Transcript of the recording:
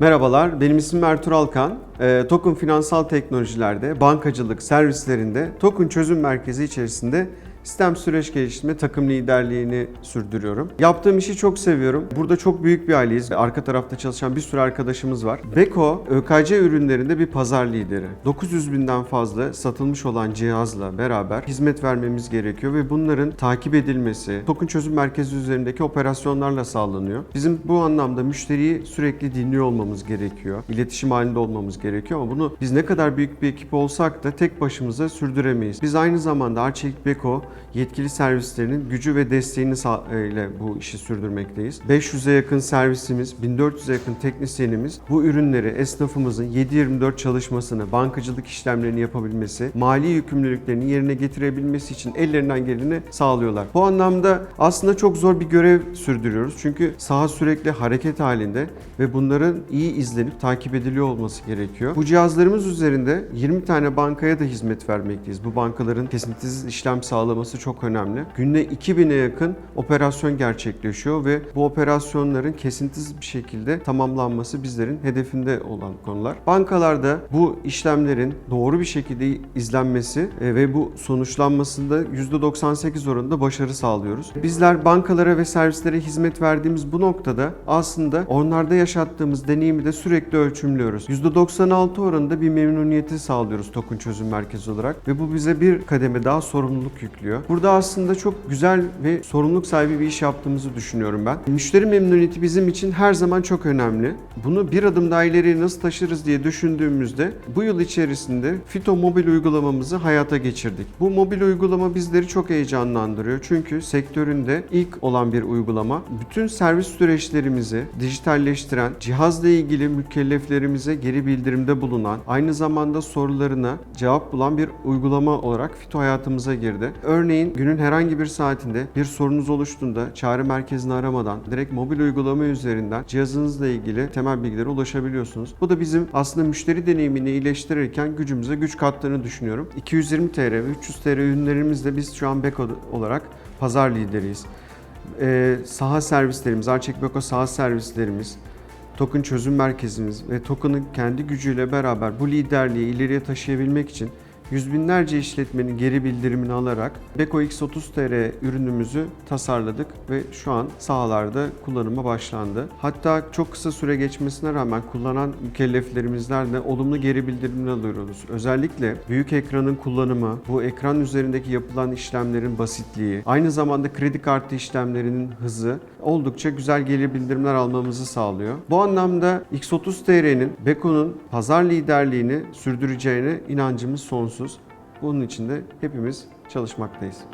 Merhabalar, benim ismim Ertuğrul Alkan. Ee, Token Finansal Teknolojiler'de, bankacılık servislerinde Token Çözüm Merkezi içerisinde sistem süreç geliştirme takım liderliğini sürdürüyorum. Yaptığım işi çok seviyorum. Burada çok büyük bir aileyiz. Arka tarafta çalışan bir sürü arkadaşımız var. Beko, ÖKC ürünlerinde bir pazar lideri. 900 binden fazla satılmış olan cihazla beraber hizmet vermemiz gerekiyor ve bunların takip edilmesi, token çözüm merkezi üzerindeki operasyonlarla sağlanıyor. Bizim bu anlamda müşteriyi sürekli dinliyor olmamız gerekiyor. İletişim halinde olmamız gerekiyor ama bunu biz ne kadar büyük bir ekip olsak da tek başımıza sürdüremeyiz. Biz aynı zamanda Arçelik Beko yetkili servislerinin gücü ve desteğini ile bu işi sürdürmekteyiz. 500'e yakın servisimiz, 1400'e yakın teknisyenimiz bu ürünleri esnafımızın 7-24 çalışmasını, bankacılık işlemlerini yapabilmesi, mali yükümlülüklerini yerine getirebilmesi için ellerinden geleni sağlıyorlar. Bu anlamda aslında çok zor bir görev sürdürüyoruz. Çünkü saha sürekli hareket halinde ve bunların iyi izlenip takip ediliyor olması gerekiyor. Bu cihazlarımız üzerinde 20 tane bankaya da hizmet vermekteyiz. Bu bankaların kesintisiz işlem sağlaması çok önemli. Günde 2000'e yakın operasyon gerçekleşiyor ve bu operasyonların kesintisiz bir şekilde tamamlanması bizlerin hedefinde olan konular. Bankalarda bu işlemlerin doğru bir şekilde izlenmesi e, ve bu sonuçlanmasında %98 oranında başarı sağlıyoruz. Bizler bankalara ve servislere hizmet verdiğimiz bu noktada aslında onlarda yaşattığımız deneyimi de sürekli ölçümlüyoruz. %96 oranında bir memnuniyeti sağlıyoruz token çözüm merkezi olarak ve bu bize bir kademe daha sorumluluk yüklüyor. Burada aslında çok güzel ve sorumluluk sahibi bir iş yaptığımızı düşünüyorum ben. Müşteri memnuniyeti bizim için her zaman çok önemli. Bunu bir adım daha ileriye nasıl taşırız diye düşündüğümüzde bu yıl içerisinde Fito mobil uygulamamızı hayata geçirdik. Bu mobil uygulama bizleri çok heyecanlandırıyor. Çünkü sektöründe ilk olan bir uygulama. Bütün servis süreçlerimizi dijitalleştiren, cihazla ilgili mükelleflerimize geri bildirimde bulunan, aynı zamanda sorularına cevap bulan bir uygulama olarak Fito hayatımıza girdi. Örneğin günün herhangi bir saatinde bir sorunuz oluştuğunda çağrı merkezini aramadan direkt mobil uygulama üzerinden cihazınızla ilgili temel bilgilere ulaşabiliyorsunuz. Bu da bizim aslında müşteri deneyimini iyileştirirken gücümüze güç kattığını düşünüyorum. 220 TL ve 300 TL ürünlerimizle biz şu an Beko olarak pazar lideriyiz. Ee, saha servislerimiz, Arçek Beko saha servislerimiz, token çözüm merkezimiz ve token'ın kendi gücüyle beraber bu liderliği ileriye taşıyabilmek için yüz binlerce işletmenin geri bildirimini alarak Beko X30 TR ürünümüzü tasarladık ve şu an sahalarda kullanıma başlandı. Hatta çok kısa süre geçmesine rağmen kullanan mükelleflerimizden de olumlu geri bildirimler alıyoruz. Özellikle büyük ekranın kullanımı, bu ekran üzerindeki yapılan işlemlerin basitliği, aynı zamanda kredi kartı işlemlerinin hızı oldukça güzel geri bildirimler almamızı sağlıyor. Bu anlamda X30 TR'nin Beko'nun pazar liderliğini sürdüreceğine inancımız sonsuz. Bunun için de hepimiz çalışmaktayız.